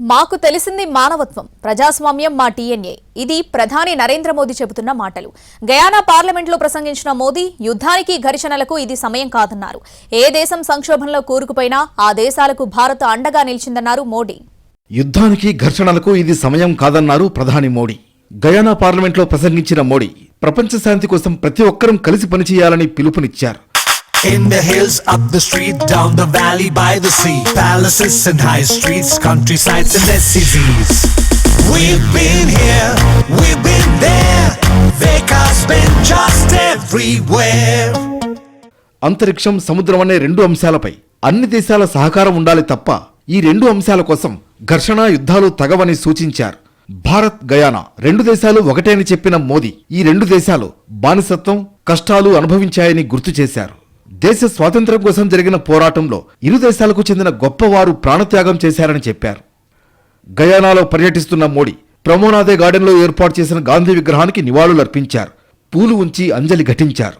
మాకు తెలిసింది మానవత్వం ప్రజాస్వామ్యం మా టీఎన్ఏ ఇది ప్రధాని నరేంద్ర మోదీ చెబుతున్న మాటలు. గయానా పార్లమెంట్లో ప్రసంగించిన మోదీ యుద్ధానికి ఘర్షణలకు ఇది సమయం కాదన్నారు. ఏ దేశం సంక్షోభంలో కూరుకుపోయినా ఆ దేశాలకు భారత్ అండగా నిలిచిందన్నారు మోడీ. యుద్ధానికి ఘర్షణలకు ఇది సమయం కాదన్నారు ప్రధాని మోడీ. గయానా పార్లమెంట్లో ప్రసంగించిన మోడీ ప్రపంచ శాంతి కోసం ప్రతి ఒక్కరూ కలిసి పనిచేయాలని పిలుపునిచ్చారు. In the hills, up the street, down the valley, by the sea. Palaces and high streets, countrysides and SCZs. We've been here, we've been there. Vekas been just everywhere. అంతరిక్షం సముద్రం అనే రెండు అంశాలపై అన్ని దేశాల సహకారం ఉండాలి తప్ప ఈ రెండు అంశాల కోసం ఘర్షణ యుద్ధాలు తగవని సూచించారు భారత్ గయానా రెండు దేశాలు ఒకటే అని చెప్పిన మోదీ ఈ రెండు దేశాలు బానిసత్వం కష్టాలు అనుభవించాయని గుర్తు చేశారు దేశ స్వాతంత్ర్యం కోసం జరిగిన పోరాటంలో ఇరు దేశాలకు చెందిన గొప్పవారు ప్రాణత్యాగం చేశారని చెప్పారు. గయానాలో పర్యటిస్తున్న మోడీ ప్రమోనాదే గార్డెన్లో ఏర్పాటు చేసిన గాంధీ విగ్రహానికి నివాళులర్పించారు. పూలు ఉంచి అంజలి ఘటించారు.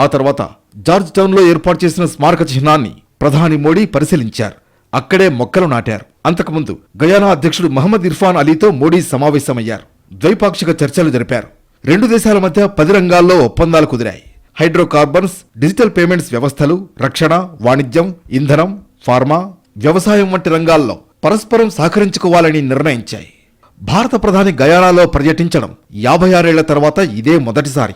ఆ తర్వాత జార్జ్ టౌన్లో ఏర్పాటు చేసిన స్మారక చిహ్నాన్ని ప్రధాని మోడీ పరిశీలించారు. అక్కడే మొక్కలు నాటారు. అంతకుముందు గయానా అధ్యక్షుడు మహమ్మద్ ఇర్ఫాన్ అలీతో మోడీ సమావేశమయ్యారు. ద్వైపాక్షిక చర్చలు జరిపారు. రెండు దేశాల మధ్య పది రంగాల్లో ఒప్పందాలు కుదిరాయి. హైడ్రోకార్బన్స్ డిజిటల్ పేమెంట్స్ వ్యవస్థలు రక్షణ వాణిజ్యం ఇంధనం ఫార్మా వ్యవసాయం వంటి రంగాల్లో పరస్పరం సహకరించుకోవాలని నిర్ణయించాయి. భారత ప్రధాని గయానాలో పర్యటించడం యాభై ఆరేళ్ళ తర్వాత ఇదే మొదటిసారి.